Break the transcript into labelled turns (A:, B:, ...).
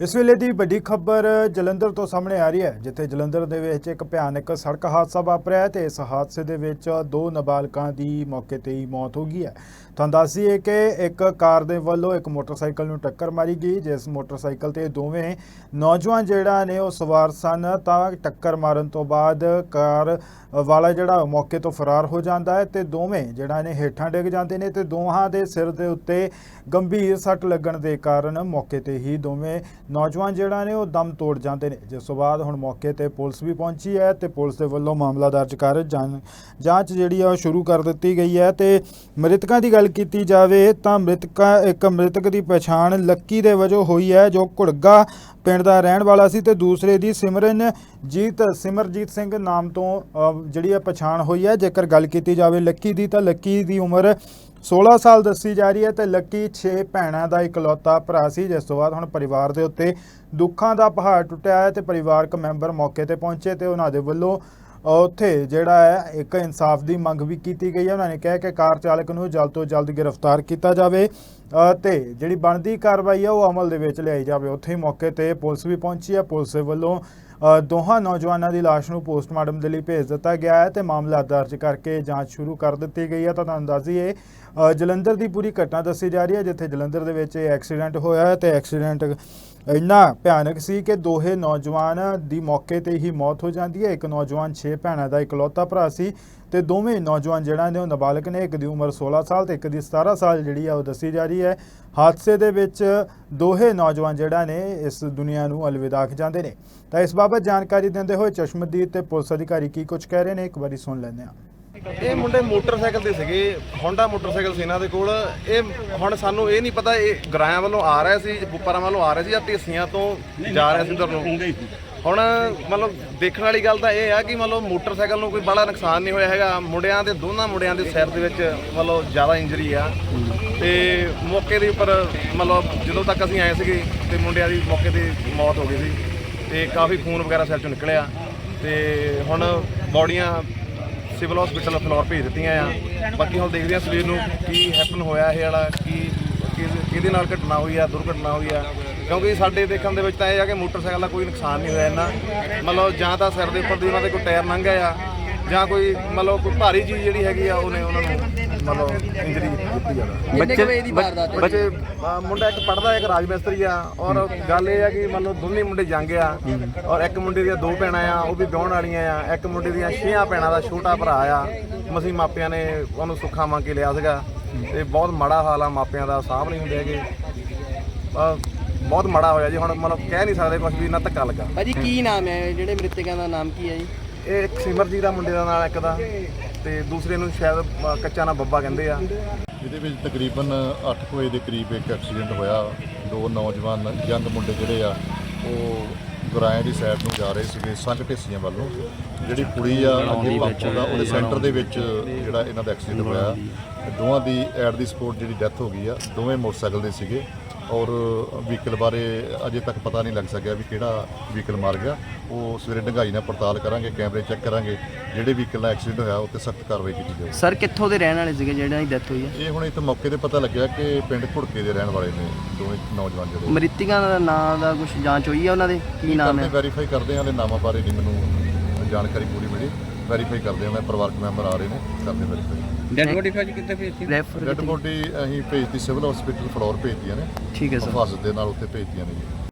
A: ਇਸ ਵੇਲੇ ਦੀ ਵੱਡੀ ਖਬਰ ਜਲੰਧਰ ਤੋਂ ਸਾਹਮਣੇ ਆ ਰਹੀ ਹੈ, ਜਿੱਥੇ ਜਲੰਧਰ ਦੇ ਵਿੱਚ ਇੱਕ ਭਿਆਨਕ ਸੜਕ ਹਾਦਸਾ ਵਾਪਰਿਆ ਹੈ ਤੇ ਇਸ ਹਾਦਸੇ ਦੇ ਵਿੱਚ ਦੋ ਨਾਬਾਲਗਾਂ ਦੀ ਮੌਕੇ ਤੇ ਹੀ ਮੌਤ ਹੋ ਗਈ ਹੈ। ਤੁਹਾਨੂੰ ਦੱਸੀਏ ਕਿ ਇੱਕ ਕਾਰ ਦੇ ਵੱਲੋਂ ਇੱਕ ਮੋਟਰਸਾਈਕਲ ਨੂੰ ਟੱਕਰ ਮਾਰੀ ਗਈ, ਜਿਸ ਮੋਟਰਸਾਈਕਲ ਤੇ ਦੋਵੇਂ ਨੌਜਵਾਨ ਜਿਹੜਾ ਨੇ ਉਹ ਸਵਾਰ ਸਨ, ਤਾਂ ਟੱਕਰ ਮਾਰਨ ਤੋਂ ਬਾਅਦ ਕਾਰ ਵਾਲਾ ਜਿਹੜਾ ਮੌਕੇ ਤੋਂ ਫਰਾਰ ਹੋ ਜਾਂਦਾ ਹੈ ਤੇ ਦੋਵੇਂ ਜਿਹੜਾ ਨੇ ਹੇਠਾਂ ਡਿੱਗ ਜਾਂਦੇ ਨੇ ਤੇ ਦੋਹਾਂ ਦੇ ਸਿਰ ਦੇ ਉੱਤੇ ਗੰਭੀਰ ਸੱਟ ਲੱਗਣ ਦੇ ਕਾਰਨ ਮੌਕੇ ਤੇ ਹੀ ਦੋਵੇਂ ਨੌਜਵਾਨ ਜਿਹੜਾ ਨੇ ਉਹ ਦਮ ਤੋੜ ਜਾਂਦੇ ਨੇ। ਜਿਸ ਤੋਂ ਬਾਅਦ ਹੁਣ ਮੌਕੇ ਤੇ ਪੁਲਿਸ ਵੀ ਪਹੁੰਚੀ ਹੈ ਤੇ ਪੁਲਿਸ ਦੇ ਵੱਲੋਂ ਮਾਮਲਾ ਦਰਜ ਕਰ ਜਾਂਚ ਜਿਹੜੀ ਆ ਉਹ ਸ਼ੁਰੂ ਕਰ ਦਿੱਤੀ ਗਈ ਹੈ ਤੇ ਮ੍ਰਿਤਕਾਂ ਦੀ ਗੱਲ ਕੀਤੀ ਜਾਵੇ ਤਾਂ ਮ੍ਰਿਤਕਾਂ ਇੱਕ ਮ੍ਰਿਤਕ ਦੀ ਪਛਾਣ ਲੱਕੀ ਦੇ ਵਜੋਂ ਹੋਈ ਹੈ, ਜੋ ਘੁੜਗਾ ਪਿੰਡ ਦਾ ਰਹਿਣ ਵਾਲਾ ਸੀ ਤੇ ਦੂਸਰੇ ਦੀ ਸਿਮਰਨਜੀਤ ਸਿਮਰਜੀਤ ਸਿੰਘ ਨਾਮ ਤੋਂ ਜਿਹੜੀ ਹੈ ਪਛਾਣ ਹੋਈ ਹੈ। ਜੇਕਰ ਗੱਲ ਕੀਤੀ ਜਾਵੇ ਲੱਕੀ ਦੀ ਤਾਂ ਲੱਕੀ ਦੀ ਉਮਰ 16 ਸਾਲ ਦੱਸੀ ਜਾ ਰਹੀ ਹੈ ਤੇ ਲੱਕੀ 6 ਭੈਣਾਂ ਦਾ ਇਕਲੌਤਾ ਭਰਾ ਸੀ ਜਿਸ ਤੋਂ ਬਾਅਦ ਹੁਣ ਪਰਿਵਾਰ ਦੇ ਉੱਤੇ ਦੁੱਖਾਂ ਦਾ ਪਹਾੜ ਟੁੱਟਿਆ ਹੈ ਤੇ ਪਰਿਵਾਰਕ ਮੈਂਬਰ ਮੌਕੇ ਤੇ ਪਹੁੰਚੇ ਤੇ ਉਹਨਾਂ ਦੇ ਵੱਲੋਂ ਉੱਥੇ ਜਿਹੜਾ ਹੈ ਇੱਕ ਇਨਸਾਫ ਦੀ ਮੰਗ ਵੀ ਕੀਤੀ ਗਈ ਹੈ। ਉਹਨਾਂ ਨੇ ਕਿਹਾ ਕਿ ਕਾਰ ਚਾਲਕ ਨੂੰ ਜਲਦ ਤੋਂ ਜਲਦ ਗ੍ਰਿਫਤਾਰ ਕੀਤਾ ਜਾਵੇ ਅ, ਤੇ ਜਿਹੜੀ ਬਣਦੀ ਕਾਰਵਾਈ ਹੈ ਉਹ ਅਮਲ ਦੇ ਵਿੱਚ ਲਿਆਈ ਜਾਵੇ। ਉੱਥੇ ਹੀ ਮੌਕੇ ਤੇ ਪੁਲਿਸ ਵੀ ਪਹੁੰਚੀ ਹੈ। ਪੁਲਿਸ ਵੱਲੋਂ ਦੋਹਾਂ ਨੌਜਵਾਨਾਂ ਦੀ ਲਾਸ਼ ਨੂੰ ਪੋਸਟਮਾਰਟਮ ਦੇ ਲਈ ਭੇਜ ਦਿੱਤਾ ਗਿਆ ਹੈ ਤੇ ਮਾਮਲਾ ਦਰਜ ਕਰਕੇ ਜਾਂਚ ਸ਼ੁਰੂ ਕਰ ਦਿੱਤੀ ਗਈ ਹੈ। ਤਾਂ ਤੁਹਾਨੂੰ ਦੱਸ ਦਈਏ ਜਲੰਧਰ ਦੀ ਪੂਰੀ ਘਟਨਾ ਦੱਸੀ ਜਾ ਰਹੀ ਹੈ, ਜਿੱਥੇ ਜਲੰਧਰ ਦੇ ਵਿੱਚ ਇਹ ਐਕਸੀਡੈਂਟ ਹੋਇਆ ਹੈ ਤੇ ਐਕਸੀਡੈਂਟ ਇੰਨਾ ਭਿਆਨਕ ਸੀ ਕਿ ਦੋਹੇ ਨੌਜਵਾਨ ਦੀ ਮੌਕੇ ਤੇ ਹੀ ਮੌਤ ਹੋ ਜਾਂਦੀ ਹੈ। ਇੱਕ ਨੌਜਵਾਨ 6 ਭੈਣਾਂ ਦਾ ਇਕਲੌਤਾ ਭਰਾ ਸੀ ਤੇ ਦੋਵੇਂ ਨੌਜਵਾਨ ਜਿਹੜਾ ਨੇ ਉਹ ਨਾਬਾਲਗ ਨੇ, ਇੱਕ ਦੀ ਉਮਰ 16 ਸਾਲ ਤੇ ਇੱਕ ਦੀ 17 ਸਾਲ, ਜਿਹੜੀ ਆ ਉਹ ਦੱਸੀ ਜਾ ਰਹੀ ਹੈ। ਹਾਦਸੇ ਦੇ ਵਿੱਚ ਦੋਹੇ ਨੌਜਵਾਨ ਜਿਹੜਾ ਨੇ ਇਸ ਦੁਨੀਆ ਨੂੰ ਅਲਵਿਦਾ ਆਖ ਜਾਂਦੇ ਨੇ। ਤਾਂ ਇਸ ਬਾਬਤ ਜਾਣਕਾਰੀ ਦਿੰਦੇ ਹੋਏ ਚਸ਼ਮਦੀਦ ਤੇ ਪੁਲਿਸ ਅਧਿਕਾਰੀ ਕੀ ਕੁਝ ਕਹਿ ਰਹੇ ਨੇ, ਇੱਕ ਵਾਰੀ ਸੁਣ ਲੈਂਦੇ ਹਾਂ।
B: ਇਹ ਮੁੰਡੇ ਮੋਟਰਸਾਈਕਲ ਤੇ ਸੀਗੇ ਹੋਂਡਾ ਮੋਟਰਸਾਈਕਲ ਸੀ ਇਹਨਾਂ ਦੇ ਕੋਲ। ਇਹ ਹੁਣ ਸਾਨੂੰ ਇਹ ਨਹੀਂ ਪਤਾ, ਇਹ ਗਰਾਇਆਂ ਵੱਲੋਂ ਆ ਰਿਹਾ ਸੀ, ਬੁੱਪਰਾਂ ਵੱਲੋਂ ਆ ਰਿਹਾ ਸੀ ਜਾਂ ਢੇਸੀਆਂ ਤੋਂ ਜਾ ਰਿਹਾ ਸੀ ਉਧਰ ਨੂੰ ਹੁਣ ਮਤਲਬ ਦੇਖਣ ਵਾਲੀ ਗੱਲ ਤਾਂ ਇਹ ਆ ਕਿ ਮਤਲਬ ਮੋਟਰਸਾਈਕਲ ਨੂੰ ਕੋਈ ਬੜਾ ਨੁਕਸਾਨ ਨਹੀਂ ਹੋਇਆ ਹੈਗਾ। ਮੁੰਡਿਆਂ ਦੇ ਦੋਨਾਂ ਮੁੰਡਿਆਂ ਦੇ ਸਿਰ ਦੇ ਵਿੱਚ ਮਤਲਬ ਜ਼ਿਆਦਾ ਇੰਜਰੀ ਆ। ਤੇ ਮੌਕੇ ਦੇ ਉੱਪਰ ਮਤਲਬ ਜਦੋਂ ਤੱਕ ਅਸੀਂ ਆਏ ਸੀਗੇ ਤੇ ਮੁੰਡਿਆਂ ਦੀ ਮੌਕੇ ਤੇ ਮੌਤ ਹੋ ਗਈ ਸੀ। ਤੇ ਕਾਫੀ ਖੂਨ ਵਗੈਰਾ ਸਿਰ ਚੋਂ ਨਿਕਲਿਆ। ਤੇ ਹੁਣ ਬੋਡੀਆਂ ਸਿਵਲ ਹਸਪੀਟਲ ਫਲੋਰ ਭੇਜ ਦਿੱਤੀਆਂ ਆ। ਬਾਕੀ ਹੁਣ ਦੇਖਦੇ ਆ ਸਵੇਰ ਨੂੰ ਕੀ ਹੈਪਨ ਹੋਇਆ, ਇਹ ਵਾਲਾ ਕੀ ਕਿਸ- ਕਿਹਦੇ ਨਾਲ ਘਟਨਾ ਹੋਈ ਆ, ਦੁਰਘਟਨਾ ਹੋਈ ਆ। ਕਿਉਂਕਿ ਸਾਡੇ ਦੇਖਣ ਦੇ ਵਿੱਚ ਤਾਂ ਇਹ ਆ ਕਿ ਮੋਟਰਸਾਈਕਲ ਦਾ ਕੋਈ ਨੁਕਸਾਨ ਨਹੀਂ ਹੋਇਆ ਇੰਨਾ। ਮਤਲਬ ਜਾਂ ਤਾਂ ਸਿਰ ਦੇ ਉੱਪਰ ਦੀ ਉਹਨਾਂ ਦੇ ਕੋਈ ਟਾਇਰ ਲੰਘ ਗਿਆ ਆ ਜਾਂ ਕੋਈ ਮਤਲਬ ਕੋਈ ਭਾਰੀ ਚੀਜ਼ ਜਿਹੜੀ ਹੈਗੀ ਆ ਉਹਨੇ ਉਹਨਾਂ ਨੂੰ ਮਤਲਬ ਇੰਜਰੀ ਦਿੱਤੀ
C: ਹੈ?
B: ਬੱਚੇ ਅਹ ਮੁੰਡਾ ਇੱਕ ਪੜਦਾ ਇੱਕ ਰਾਜ ਮਿਸਤਰੀ ਆ ਔਰ ਗੱਲ ਇਹ ਆ ਕਿ ਮੰਨ ਲਓ ਦੋਨੇ ਮੁੰਡੇ ਜੰਗ ਆ ਔਰ ਇੱਕ ਮੁੰਡੇ ਦੀਆਂ ਦੋ ਭੈਣਾਂ ਆ ਉਹ ਵੀ ਵਿਆਹਣ ਵਾਲੀਆਂ ਆ ਇੱਕ ਮੁੰਡੇ ਦੀਆਂ ਛੇਆਂ ਭੈਣਾਂ ਦਾ ਛੋਟਾ ਭਰਾ ਆ ਮਸੀਂ ਮਾਪਿਆਂ ਨੇ ਉਹਨੂੰ ਸੁੱਖਾ ਮੰਗ ਕੇ ਲਿਆ ਸੀਗਾ। ਤੇ ਬਹੁਤ ਮਾੜਾ ਹਾਲ ਆ ਮਾਪਿਆਂ ਦਾ ਸਾਂਭ ਨਹੀਂ ਹੁੰਦੇ ਹੈਗੇ। ਬਹੁਤ ਮਾੜਾ ਹੋਇਆ ਜੀ ਹੁਣ ਮਤਲਬ ਕਹਿ ਨਹੀਂ ਸਕਦੇ ਕੁਝ ਵੀ ਇੰਨਾ ਧੱਕਾ ਲੱਗਾ।
C: ਭਾਜੀ ਕੀ ਨਾਮ ਹੈ? ਜਿਹੜੇ ਮ੍ਰਿਤਕਾਂ ਦਾ ਨਾਮ ਕੀ ਹੈ ਜੀ?
B: ਇਹ ਇੱਕ ਸਿਮਰਜੀਤ ਦਾ ਮੁੰਡੇ ਦਾ ਨਾਲ ਇੱਕ ਦਾ ਤੇ ਦੂਸਰੇ ਨੂੰ ਸ਼ਾਇਦ ਕੱਚਾ ਨਾ ਬੱਬਾ ਕਹਿੰਦੇ ਆ।
D: ਇਹਦੇ ਵਿੱਚ ਤਕਰੀਬਨ 8 ਵਜੇ ਦੇ ਕਰੀਬ ਇੱਕ ਐਕਸੀਡੈਂਟ ਹੋਇਆ। ਦੋ ਨੌਜਵਾਨ ਯੰਗ ਮੁੰਡੇ ਜਿਹੜੇ ਆ ਉਹ ਗੁਰਾਇਆਂ ਦੀ ਸਾਈਡ ਨੂੰ ਜਾ ਰਹੇ ਸੀਗੇ ਸੰਘ ਢੇਸੀਆਂ ਵੱਲੋਂ। ਜਿਹੜੀ ਕੁੜੀ ਆ ਅੱਗੇ ਪੰਪੋਂ ਦਾ ਉਹਦੇ ਸੈਂਟਰ ਦੇ ਵਿੱਚ ਜਿਹੜਾ ਇਹਨਾਂ ਦਾ ਐਕਸੀਡੈਂਟ ਹੋਇਆ। ਦੋਵਾਂ ਦੀ ਐਟ ਦੀ ਸਪੋਰਟ ਜਿਹੜੀ ਡੈਥ ਹੋ ਗਈ ਆ ਦੋਵੇਂ ਮੋਟਰਸਾਈਕਲ ਦੇ ਸੀਗੇ। ਔਰ ਵਹੀਕਲ ਬਾਰੇ ਅਜੇ ਤੱਕ ਪਤਾ ਨਹੀਂ ਲੱਗ ਸਕਿਆ ਵੀ ਕਿਹੜਾ ਵਹੀਕਲ ਮਾਰ ਗਿਆ। ਉਹ ਸਵੇਰੇ ਡੰਗਾਈ ਨਾਲ ਪੜਤਾਲ ਕਰਾਂਗੇ ਕੈਮਰੇ ਚੈੱਕ ਕਰਾਂਗੇ ਜਿਹੜੇ ਵਹੀਕਲ ਨਾਲ ਐਕਸੀਡੈਂਟ ਹੋਇਆ ਉਹ ਤੇ ਸਖਤ ਕਾਰਵਾਈ ਕੀਤੀ ਜਾਵੇ
C: ਸਰ ਕਿੱਥੋਂ ਦੇ ਰਹਿਣ ਵਾਲੇ ਸੀਗੇ ਜਿਹੜਾ ਦੀ ਡੈਥ ਹੋਈ ਹੈ?
D: ਇਹ ਹੁਣ ਇੱਥੇ ਮੌਕੇ ਤੇ ਪਤਾ ਲੱਗਿਆ ਕਿ ਪਿੰਡ ਘੁੜਕੇ ਦੇ ਰਹਿਣ ਵਾਲੇ ਨੇ ਦੋਵੇਂ ਨੌਜਵਾਨ ਜਿਹੜੇ।
C: ਮ੍ਰਿਤਕਾਂ ਦਾ ਨਾਂ ਦਾ ਕੁਝ ਜਾਂਚ ਹੋਈ ਹੈ ਉਹਨਾਂ ਦੇ? ਕੀ ਨਾਮ ਹੈ?
D: ਵੈਰੀਫਾਈ ਕਰਦੇ ਹਾਂ ਹਲੇ ਨਾਮਾਂ ਬਾਰੇ ਨਹੀਂ ਮੈਨੂੰ ਜਾਣਕਾਰੀ ਪੂਰੀ ਮਿਲੀ। ਵੈਰੀਫਾਈ ਕਰਦੇ ਹਾਂ ਮੈਂ ਪਰਿਵਾਰਕ ਮੈਂਬਰ ਆ ਰਹੇ ਨੇ ਕਰਦੇ ਵੈਰੀਫਾਈ
C: ਡੈਡ ਬੋਡੀ ਫਿਰ ਕਿੱਥੇ ਭੇਜੀ ਰੈਫਰ
D: ਡੈਡ ਬੋਡੀ ਅਸੀਂ ਭੇਜਤੀ ਸਿਵਲ ਹਸਪੀਟਲ ਫਲੋਰ ਭੇਜਤੀਆਂ ਨੇ।
C: ਠੀਕ ਹੈ ਸਰ
D: ਹਿਫਾਜ਼ਤ ਦੇ ਨਾਲ ਉੱਥੇ ਭੇਜਤੀਆਂ ਨੇ ਜੀ।